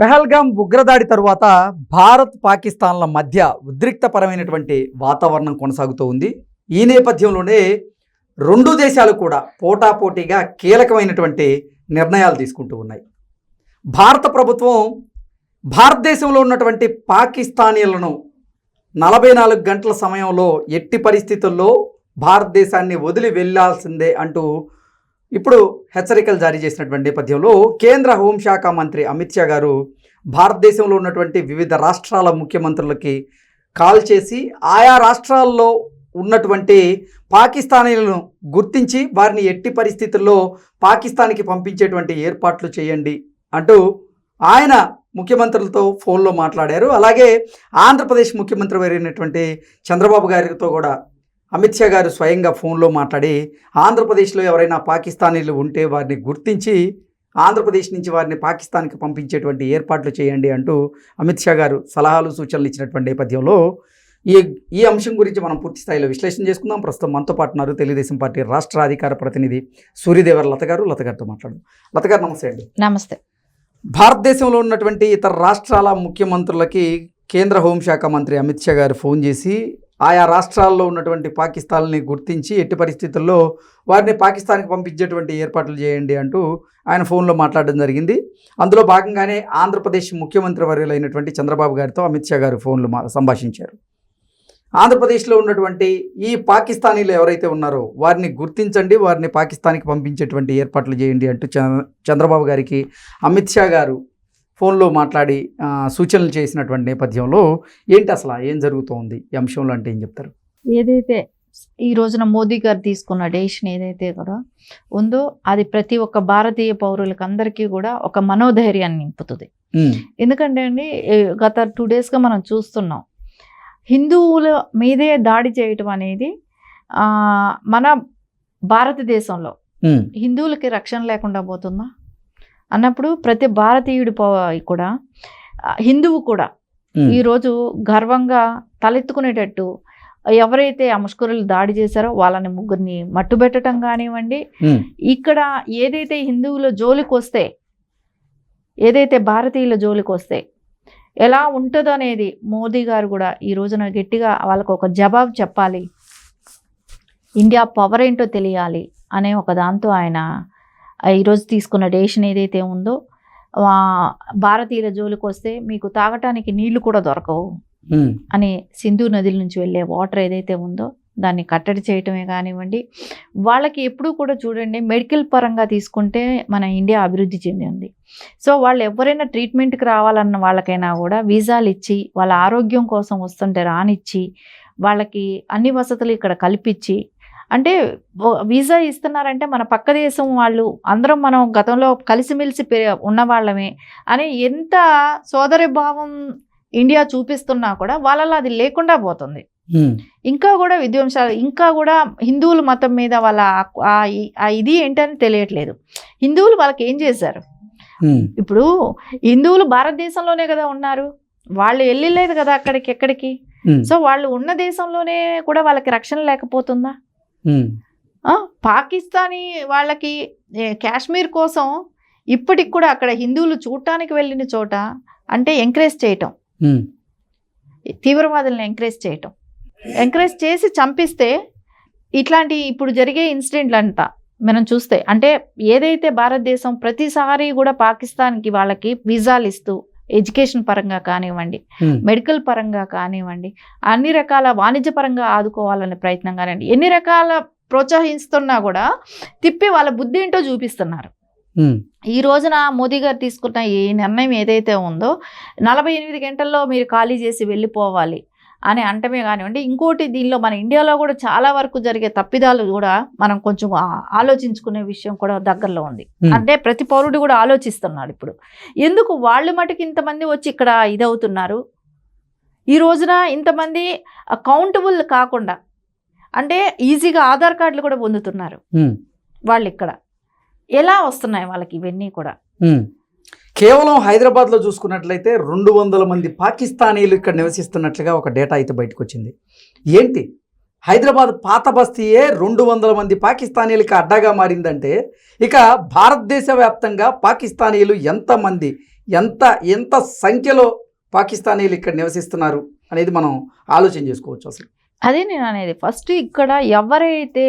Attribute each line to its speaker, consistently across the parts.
Speaker 1: పెహల్గాం ఉగ్రదాడి తరువాత భారత్ పాకిస్తాన్ల మధ్య ఉద్రిక్తపరమైనటువంటి వాతావరణం కొనసాగుతూ ఉంది. ఈ నేపథ్యంలోనే రెండు దేశాలు కూడా పోటాపోటీగా కీలకమైనటువంటి నిర్ణయాలు తీసుకుంటూ ఉన్నాయి. భారత ప్రభుత్వం భారతదేశంలో ఉన్నటువంటి పాకిస్తానీలను నలభై నాలుగు గంటల సమయంలో ఎట్టి పరిస్థితుల్లో భారతదేశాన్ని వదిలి వెళ్ళాల్సిందే అంటూ ఇప్పుడు హెచ్చరికలు జారీ చేసినటువంటి నేపథ్యంలో కేంద్ర హోంశాఖ మంత్రి అమిత్ షా గారు భారతదేశంలో ఉన్నటువంటి వివిధ రాష్ట్రాల ముఖ్యమంత్రులకి కాల్ చేసి ఆయా రాష్ట్రాల్లో ఉన్నటువంటి పాకిస్తానీలను గుర్తించి వారిని ఎట్టి పరిస్థితుల్లో పాకిస్తాన్కి పంపించేటువంటి ఏర్పాట్లు చేయండి అంటూ ఆయన ముఖ్యమంత్రులతో ఫోన్లో మాట్లాడారు. అలాగే ఆంధ్రప్రదేశ్ ముఖ్యమంత్రి అయినటువంటి చంద్రబాబు గారితో కూడా అమిత్ షా గారు స్వయంగా ఫోన్లో మాట్లాడి ఆంధ్రప్రదేశ్లో ఎవరైనా పాకిస్తానీలు ఉంటే వారిని గుర్తించి ఆంధ్రప్రదేశ్ నుంచి వారిని పాకిస్తాన్కి పంపించేటువంటి ఏర్పాట్లు చేయండి అంటూ అమిత్ షా గారు సలహాలు సూచనలు ఇచ్చినటువంటి నేపథ్యంలో ఈ ఈ అంశం గురించి మనం పూర్తి స్థాయిలో విశ్లేషణ చేసుకుందాం. ప్రస్తుతం మనతో పాటు ఉన్నారు తెలుగుదేశం పార్టీ రాష్ట్ర అధికార ప్రతినిధి సూర్యదేవర్ లత గారు. లత గారితో మాట్లాడు లత గారు నమస్తే అండి.
Speaker 2: నమస్తే.
Speaker 1: భారతదేశంలో ఉన్నటువంటి ఇతర రాష్ట్రాల ముఖ్యమంత్రులకి కేంద్ర హోంశాఖ మంత్రి అమిత్ షా గారు ఫోన్ చేసి ఆయా రాష్ట్రాల్లో ఉన్నటువంటి పాకిస్తాన్ని గుర్తించి ఎట్టి పరిస్థితుల్లో వారిని పాకిస్తాన్కి పంపించేటువంటి ఏర్పాట్లు చేయండి అంటూ ఆయన ఫోన్లో మాట్లాడడం జరిగింది. అందులో భాగంగానే ఆంధ్రప్రదేశ్ ముఖ్యమంత్రి వర్యులైనటువంటి చంద్రబాబు గారితో అమిత్ షా గారు ఫోన్లు సంభాషించారు. ఆంధ్రప్రదేశ్లో ఉన్నటువంటి ఈ పాకిస్తానీలు ఎవరైతే ఉన్నారో వారిని గుర్తించండి వారిని పాకిస్తాన్కి పంపించేటువంటి ఏర్పాట్లు చేయండి అంటూ చంద్రబాబు గారికి అమిత్ షా గారు ఫోన్లో మాట్లాడి సూచనలు చేసినటువంటి నేపథ్యంలో ఏంటి అసలు ఏం జరుగుతోంది? ఈ అంశంలో అంటే ఏం చెప్తారు?
Speaker 2: ఏదైతే ఈ రోజున మోదీ గారు తీసుకున్న డెసిషన్ ఏదైతే కూడా ఉందో అది ప్రతి ఒక్క భారతీయ పౌరులకు అందరికీ కూడా ఒక మనోధైర్యాన్ని నింపుతుంది. ఎందుకంటే అండి గత టూ డేస్గా మనం చూస్తున్నాం హిందువుల మీదే దాడి చేయటం అనేది మన భారతదేశంలో హిందువులకి రక్షణ లేకుండా పోతుందా? అన్నప్పుడు ప్రతి భారతీయుడి కూడా హిందువు కూడా ఈరోజు గర్వంగా తలెత్తుకునేటట్టు ఎవరైతే ఆ ముష్కరులు దాడి చేశారో వాళ్ళని ముగ్గురిని మట్టుబెట్టడం కానివ్వండి ఇక్కడ ఏదైతే హిందువుల జోలికి వస్తే ఏదైతే భారతీయుల జోలికి వస్తే ఎలా ఉంటుందో అనేది మోదీ గారు కూడా ఈ రోజున గట్టిగా వాళ్ళకు ఒక జవాబు చెప్పాలి. ఇండియా పవర్ ఏంటో తెలియాలి అనే ఒక దాంతో ఆయన ఈరోజు తీసుకున్న డెసిషన్ ఏదైతే ఉందో భారతీయుల జోలికి వస్తే మీకు తాగటానికి నీళ్ళు కూడా దొరకవు. అని సింధు నదుల నుంచి వెళ్ళే వాటర్ ఏదైతే ఉందో దాన్ని కట్టడి చేయటమే కానివ్వండి. వాళ్ళకి ఎప్పుడూ కూడా చూడండి మెడికల్ పరంగా తీసుకుంటే మన ఇండియా అభివృద్ధి చెంది ఉంది. సో వాళ్ళు ఎవరైనా ట్రీట్మెంట్కి రావాలన్న వాళ్ళకైనా కూడా వీసాలు ఇచ్చి వాళ్ళ ఆరోగ్యం కోసం వస్తుంటే రానిచ్చి వాళ్ళకి అన్ని వసతులు ఇక్కడ కల్పించి అంటే వీసా ఇస్తున్నారంటే మన పక్క దేశం వాళ్ళు అందరం మనం గతంలో కలిసిమెలిసి పె- ఉన్న వాళ్ళమే అని ఎంత సోదరి భావం ఇండియా చూపిస్తున్నా కూడా వాళ్ళలో అది లేకుండా పోతుంది. ఇంకా కూడా విధ్వంసాలు ఇంకా కూడా హిందువుల మతం మీద వాళ్ళ ఆ- ఇది ఏంటని తెలియట్లేదు. హిందువులు వాళ్ళకి ఏం చేశారు? ఇప్పుడు హిందువులు భారతదేశంలోనే కదా ఉన్నారు. వాళ్ళు వెళ్ళలేదు కదా అక్కడికి ఎక్కడికి? సో వాళ్ళు ఉన్న దేశంలోనే కూడా వాళ్ళకి రక్షణ లేకపోతుందా? పాకిస్తానీ వాళ్ళకి కాశ్మీర్ కోసం ఇప్పటికి కూడా అక్కడ హిందువులు చూడటానికి వెళ్ళిన చోట అంటే ఎంకరేజ్ చేయటం. తీవ్రవాదులను ఎంకరేజ్ చేయటం. ఎంకరేజ్ చేసి చంపిస్తే ఇట్లాంటి ఇప్పుడు జరిగే ఇన్సిడెంట్లు అంతా మనం చూస్తే అంటే ఏదైతే భారతదేశం ప్రతిసారి కూడా పాకిస్తాన్కి వాళ్ళకి వీసాలు ఇస్తూ ఎడ్యుకేషన్ పరంగా కానివ్వండి మెడికల్ పరంగా కానివ్వండి అన్ని రకాల వాణిజ్య పరంగా ఆదుకోవాలనే ప్రయత్నం కానివ్వండి ఎన్ని రకాల ప్రోత్సహిస్తున్నా కూడా తిప్పి వాళ్ళ బుద్ధి ఏంటో చూపిస్తున్నారు. ఈ రోజున మోదీ గారు తీసుకున్న ఈ నిర్ణయం ఏదైతే ఉందో నలభై ఎనిమిది గంటల్లో మీరు ఖాళీ చేసి వెళ్ళిపోవాలి. అని అంటమే కానివ్వండి. ఇంకోటి దీనిలో మన ఇండియాలో కూడా చాలా వరకు జరిగే తప్పిదాలు కూడా మనం కొంచెం ఆలోచించుకునే విషయం కూడా దగ్గరలో ఉంది. అంటే ప్రతి పౌరుడు కూడా ఆలోచిస్తున్నాడు ఇప్పుడు. ఎందుకు వాళ్ళు మటుకు ఇంతమంది వచ్చి ఇక్కడ ఇదవుతున్నారు? ఈ రోజున ఇంతమంది అకౌంటబుల్ కాకుండా అంటే ఈజీగా ఆధార్ కార్డులు కూడా పొందుతున్నారు వాళ్ళు ఇక్కడ. ఎలా వస్తున్నాయి వాళ్ళకి ఇవన్నీ కూడా.
Speaker 1: కేవలం హైదరాబాద్లో చూసుకున్నట్లయితే రెండు వందల మంది పాకిస్తానీలు ఇక్కడ నివసిస్తున్నట్లుగా ఒక డేటా అయితే బయటకు వచ్చింది ఏంటి? హైదరాబాద్ పాత బస్తీయే రెండు వందల మంది పాకిస్తానీలకి అడ్డాగా మారిందంటే ఇక భారతదేశ వ్యాప్తంగా పాకిస్తానీలు ఎంతమంది ఎంత ఎంత సంఖ్యలో పాకిస్తానీలు ఇక్కడ నివసిస్తున్నారు అనేది మనం ఆలోచన చేసుకోవచ్చు అసలు.
Speaker 2: అదే నేను అనేది ఫస్ట్ ఇక్కడ ఎవరైతే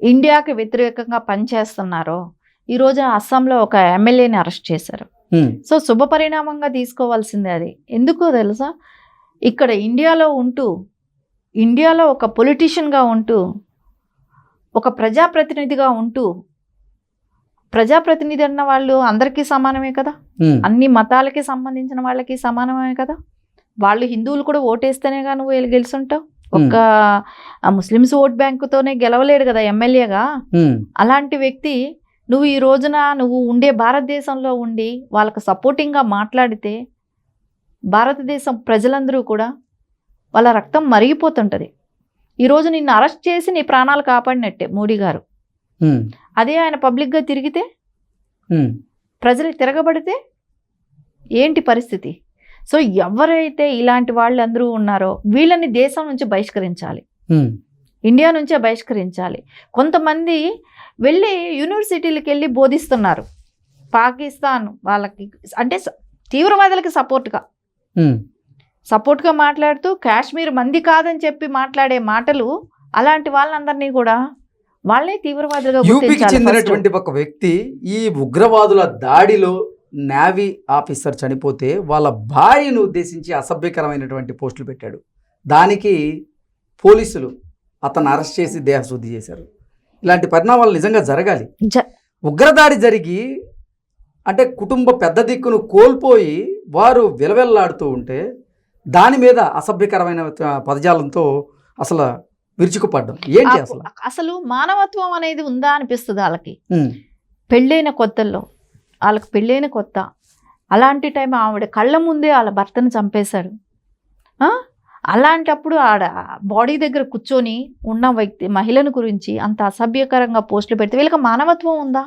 Speaker 2: ఇండియాకి వ్యతిరేకంగా పనిచేస్తున్నారో ఈరోజు అస్సాంలో ఒక ఎమ్మెల్యేని అరెస్ట్ చేశారు. సో శుభ పరిణామంగా తీసుకోవాల్సిందే అది. ఎందుకో తెలుసా? ఇక్కడ ఇండియాలో ఉంటూ ఇండియాలో ఒక పొలిటీషియన్గా ఉంటూ ఒక ప్రజాప్రతినిధిగా ఉంటూ ప్రజాప్రతినిధి అన్న వాళ్ళు అందరికీ సమానమే కదా? అన్ని మతాలకి సంబంధించిన వాళ్ళకి సమానమే కదా? వాళ్ళు హిందువులు కూడా ఓటేస్తేనేగా నువ్వు వెళ్ళి గెలుచుంటావు ఒక్క ఆ ముస్లిమ్స్ ఓట్ బ్యాంకుతోనే గెలవలేడు కదా ఎమ్మెల్యేగా? అలాంటి వ్యక్తి నువ్వు ఈ రోజున నువ్వు ఉండే భారతదేశంలో ఉండి వాళ్ళకు సపోర్టింగ్గా మాట్లాడితే భారతదేశం ప్రజలందరూ కూడా వాళ్ళ రక్తం మరిగిపోతుంటుంది. ఈరోజు నిన్ను అరెస్ట్ చేసి నీ ప్రాణాలు కాపాడినట్టే మోడీ గారు. అదే ఆయన పబ్లిక్గా తిరిగితే? ప్రజలు తిరగబడితే? ఏంటి పరిస్థితి? సో ఎవరైతే ఇలాంటి వాళ్ళందరూ ఉన్నారో వీళ్ళని దేశం నుంచి బహిష్కరించాలి. ఇండియా నుంచే బహిష్కరించాలి కొంతమంది వెళ్ళి యూనివర్సిటీలకు వెళ్ళి బోధిస్తున్నారు పాకిస్తాన్ వాళ్ళకి అంటే తీవ్రవాదులకి సపోర్ట్గా. సపోర్ట్గా మాట్లాడుతూ కాశ్మీర్ మంది కాదని చెప్పి మాట్లాడే మాటలు అలాంటి వాళ్ళందరినీ కూడా వాళ్ళే తీవ్రవాదులుగా
Speaker 1: యూపీకి. చెందినటువంటి ఒక వ్యక్తి ఈ ఉగ్రవాదుల దాడిలో నేవీ ఆఫీసర్ చనిపోతే వాళ్ళ భార్యను ఉద్దేశించి అసభ్యకరమైనటువంటి పోస్టులు పెట్టాడు దానికి పోలీసులు అతను అరెస్ట్ చేసి దేహశుద్ధి చేశారు. ఇలాంటి పరిణామాలు నిజంగా జరగాలి. ఉగ్రదాడి జరిగి అంటే కుటుంబ పెద్ద దిక్కును కోల్పోయి వారు విలవెల్లాడుతూ ఉంటే దాని మీద అసభ్యకరమైన పదజాలంతో అసలు విరుచుకుపడ్డం. ఏంటి అసలు?
Speaker 2: అసలు మానవత్వం అనేది ఉందా అనిపిస్తుంది వాళ్ళకి. పెళ్ళైన కొత్తల్లో వాళ్ళకి పెళ్ళైన కొత్త. అలాంటి టైం ఆవిడ కళ్ళ ముందే వాళ్ళ భర్తను చంపేశాడు? అలాంటప్పుడు ఆడ బాడీ దగ్గర కూర్చొని ఉన్న వ్యక్తి మహిళను గురించి అంత అసభ్యకరంగా పోస్టులు పెడితే వీళ్ళకి మానవత్వం ఉందా?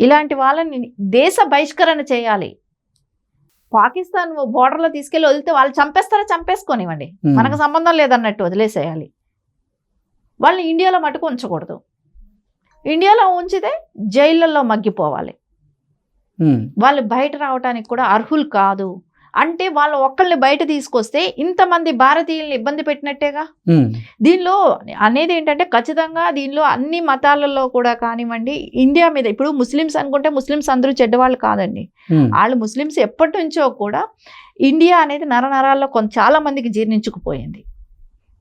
Speaker 2: ఇలాంటి వాళ్ళని దేశ బహిష్కరణ చేయాలి. పాకిస్తాన్ బోర్డర్లో తీసుకెళ్ళి వదిలితే వాళ్ళు చంపేస్తారా? చంపేసుకొనివ్వండి. మనకు సంబంధం లేదన్నట్టు వదిలేసేయాలి. వాళ్ళని ఇండియాలో మటుకు ఉంచకూడదు. ఇండియాలో ఉంచితే జైళ్ళల్లో మగ్గిపోవాలి. వాళ్ళు బయట రావడానికి కూడా అర్హులు కాదు. అంటే వాళ్ళు ఒక్కళ్ళని బయట తీసుకొస్తే ఇంతమంది భారతీయుల్ని ఇబ్బంది పెట్టినట్టేగా? దీనిలో అనేది ఏంటంటే ఖచ్చితంగా దీనిలో అన్ని మతాలలో కూడా కానివ్వండి ఇండియా మీద ఇప్పుడు ముస్లిమ్స్ అనుకుంటే ముస్లిమ్స్ అందరూ చెడ్డవాళ్ళు కాదండి. వాళ్ళు ముస్లిమ్స్ ఎప్పటి నుంచో కూడా ఇండియా అనేది నరనరాల్లో కొంత చాలా మందికి జీర్ణించుకుపోయింది.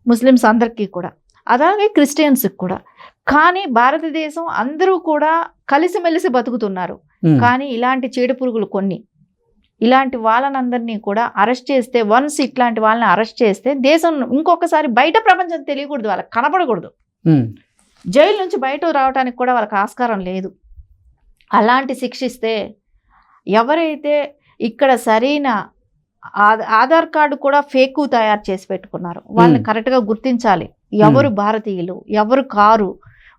Speaker 2: ముస్లిమ్స్ అందరికీ కూడా. అలాగే క్రిస్టియన్స్కి కూడా. కానీ భారతదేశం అందరూ కూడా కలిసిమెలిసి బతుకుతున్నారు. కానీ ఇలాంటి చీడ పురుగులు కొన్ని. ఇలాంటి వాళ్ళనందరినీ కూడా అరెస్ట్ చేస్తే వన్స్ ఇట్లాంటి వాళ్ళని అరెస్ట్ చేస్తే దేశం ఇంకొకసారి బయట ప్రపంచం తెలియకూడదు వాళ్ళకి కనపడకూడదు. జైలు నుంచి బయట రావడానికి కూడా వాళ్ళకి ఆస్కారం లేదు. అలాంటి శిక్షిస్తే ఎవరైతే ఇక్కడ సరైన ఆధార్ కార్డు కూడా ఫేక్ తయారు చేసి పెట్టుకున్నారు వాళ్ళని. కరెక్ట్గా గుర్తించాలి. ఎవరు భారతీయులు ఎవరు కారు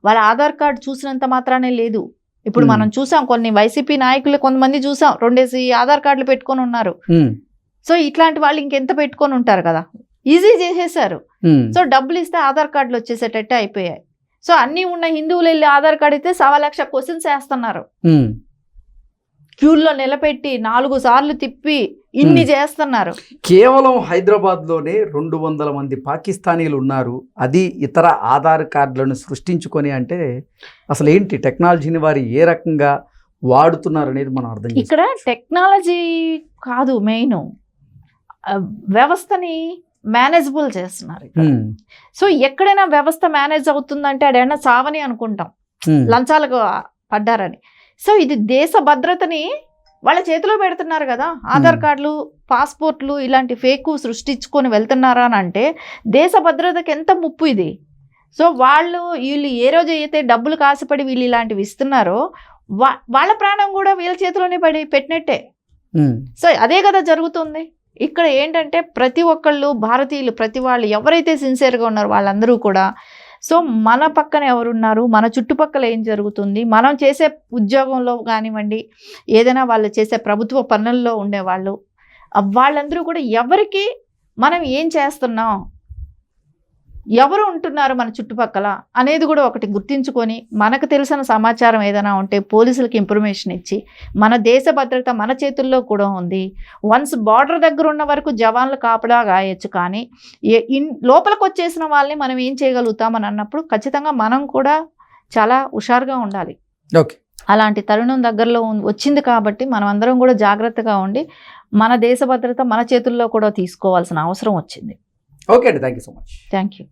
Speaker 2: వాళ్ళ ఆధార్ కార్డు చూసినంత మాత్రానే లేదు. ఇప్పుడు. మనం చూసాం కొన్ని వైసీపీ నాయకులు కొంతమంది చూసాం రెండేసి ఆధార్ కార్డులు పెట్టుకొని ఉన్నారు. సో ఇట్లాంటి వాళ్ళు ఇంకెంత పెట్టుకొని ఉంటారు కదా? ఈజీ చేసేసారు సో డబ్బులు ఇస్తే ఆధార్ కార్డులు వచ్చేసేటట్టే అయిపోయాయి. సో అన్నీ ఉన్న హిందువులు వెళ్ళి ఆధార్ కార్డు ఇస్తే సవా లక్ష క్వశ్చన్స్ వేస్తున్నారు. క్యూల్లో నిలబెట్టి నాలుగు సార్లు తిప్పి ఇన్ని. చేస్తున్నారు.
Speaker 1: కేవలం హైదరాబాద్లోనే రెండు వందల మంది పాకిస్తానీలు ఉన్నారు. అది ఇతర ఆధార్ కార్డులను సృష్టించుకొని అంటే అసలు ఏంటి టెక్నాలజీని వారు ఏ రకంగా వాడుతున్నారు అనేది మనం అర్థం
Speaker 2: ఇక్కడ టెక్నాలజీ కాదు మెయిన్. వ్యవస్థని మేనేజబుల్ చేస్తున్నారు సో ఎక్కడైనా వ్యవస్థ మేనేజ్ అవుతుందంటే అడైనా చావని అనుకుంటాం. లంచాలకు పడ్డారని. సో ఇది దేశ భద్రతని వాళ్ళ చేతిలో పెడుతున్నారు కదా. ఆధార్. కార్డులు పాస్పోర్ట్లు ఇలాంటి ఫేక్ సృష్టించుకొని వెళ్తున్నారా అని అంటే దేశ భద్రతకి ఎంత ముప్పు ఇది? సో వాళ్ళు వీళ్ళు ఏ రోజు అయితే డబ్బులు కాసపడి వీళ్ళు ఇలాంటివి ఇస్తున్నారో వా వాళ్ళ ప్రాణం కూడా వీళ్ళ చేతిలోనే పడి పెట్టినట్టే. సో అదే కదా జరుగుతుంది. ఇక్కడ ఏంటంటే ప్రతి ఒక్కళ్ళు భారతీయులు ప్రతి వాళ్ళు ఎవరైతే సిన్సియర్గా ఉన్నారో వాళ్ళందరూ కూడా సో మన పక్కన ఎవరున్నారు? మన చుట్టుపక్కల ఏం జరుగుతుంది? మనం చేసే ఉద్యోగంలో కానివ్వండి ఏదైనా వాళ్ళు చేసే ప్రభుత్వ పనుల్లో ఉండేవాళ్ళు వాళ్ళందరూ కూడా ఎవరికి మనం ఏం చేస్తున్నాం? ఎవరు ఉంటున్నారు మన చుట్టుపక్కల అనేది కూడా ఒకటి గుర్తించుకొని మనకు తెలిసిన సమాచారం ఏదైనా ఉంటే పోలీసులకు ఇన్ఫర్మేషన్ ఇచ్చి మన దేశ భద్రత మన చేతుల్లో కూడా ఉంది. వన్స్ బార్డర్ దగ్గర ఉన్న వరకు జవాన్లు కాపలా గాయొచ్చు కానీ ఏ- ఇన్ లోపలికి వచ్చేసిన వాళ్ళని మనం ఏం చేయగలుగుతామని అన్నప్పుడు ఖచ్చితంగా మనం కూడా చాలా హుషారుగా ఉండాలి.
Speaker 1: ఓకే.
Speaker 2: అలాంటి తరుణం దగ్గరలో ఉం- వచ్చింది కాబట్టి మనం అందరం కూడా జాగ్రత్తగా ఉండి మన దేశ భద్రత మన చేతుల్లో కూడా తీసుకోవాల్సిన అవసరం వచ్చింది.
Speaker 1: ఓకే అండి thank you so much
Speaker 2: thank you